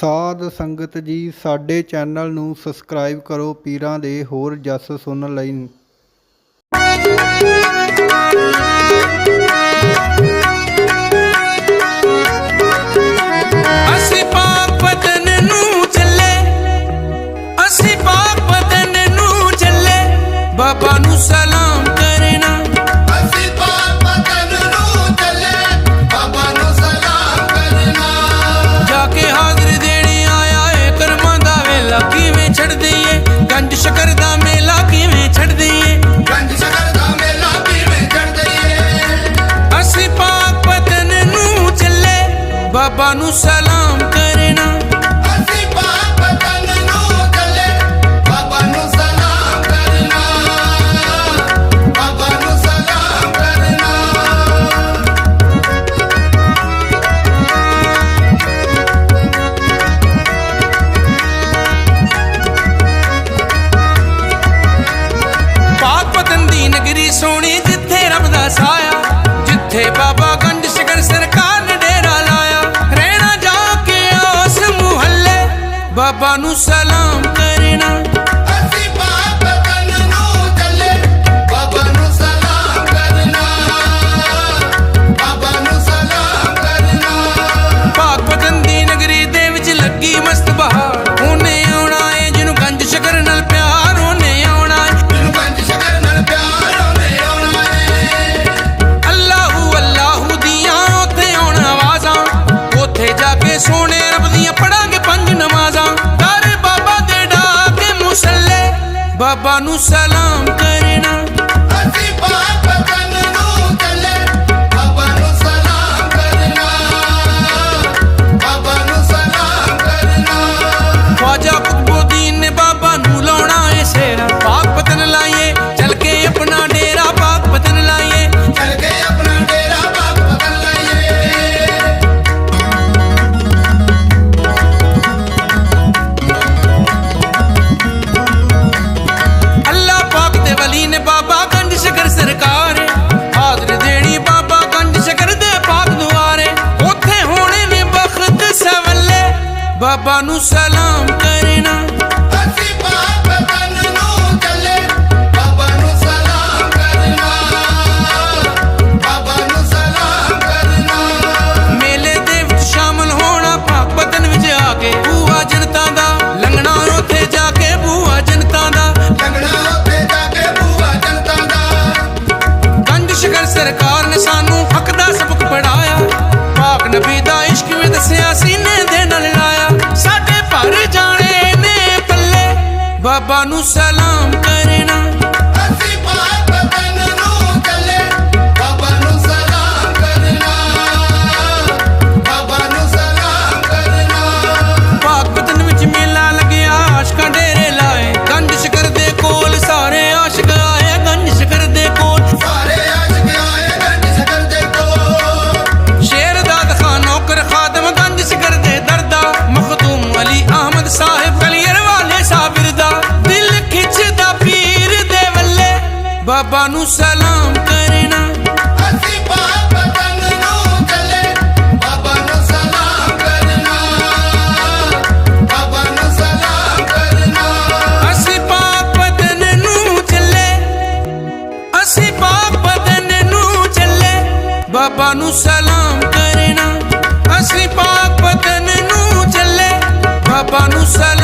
ਸਾਧ ਸੰਗਤ ਜੀ ਸਾਡੇ ਚੈਨਲ ਨੂੰ ਸਬਸਕ੍ਰਾਈਬ ਕਰੋ ਪੀਰਾਂ ਦੇ ਹੋਰ ਜਸ ਸੁਣਨ ਲਈ। Banusel ਬਾਬਾ ਨੂੰ ਸਲਾਮ ਕਰਨਾ। ਬਾਬਾ ਨੂੰ ਸਲਾਮ ਕਰ। ਬਾਬਾ ਨੂੰ ਸਲਾਮ ਕਰਨਾ। बाबा नु सलाम कर ਬਾਬਾ ਨੂੰ ਸਲਾਮ ਕਰਨਾ। ਅਸੀਂ ਬਾਬਾ ਤੰਗ ਨੂੰ ਚੱਲੇ ਬਾਬਾ ਨੂੰ ਸਲਾਮ ਕਰਨਾ। ਬਾਬਾ ਨੂੰ ਸਲਾਮ ਕਰਨਾ। ਅਸੀਂ ਬਾਬਾ ਤਨ ਨੂੰ ਚੱਲੇ ਅਸੀਂ ਬਾਬਾ ਤਨ ਨੂੰ ਚੱਲੇ ਬਾਬਾ ਨੂੰ ਸਲਾਮ ਕਰਨਾ। ਅਸੀਂ ਬਾਬਾ ਤਨ ਨੂੰ ਚੱਲੇ ਬਾਬਾ ਨੂੰ ਸਲਾਮ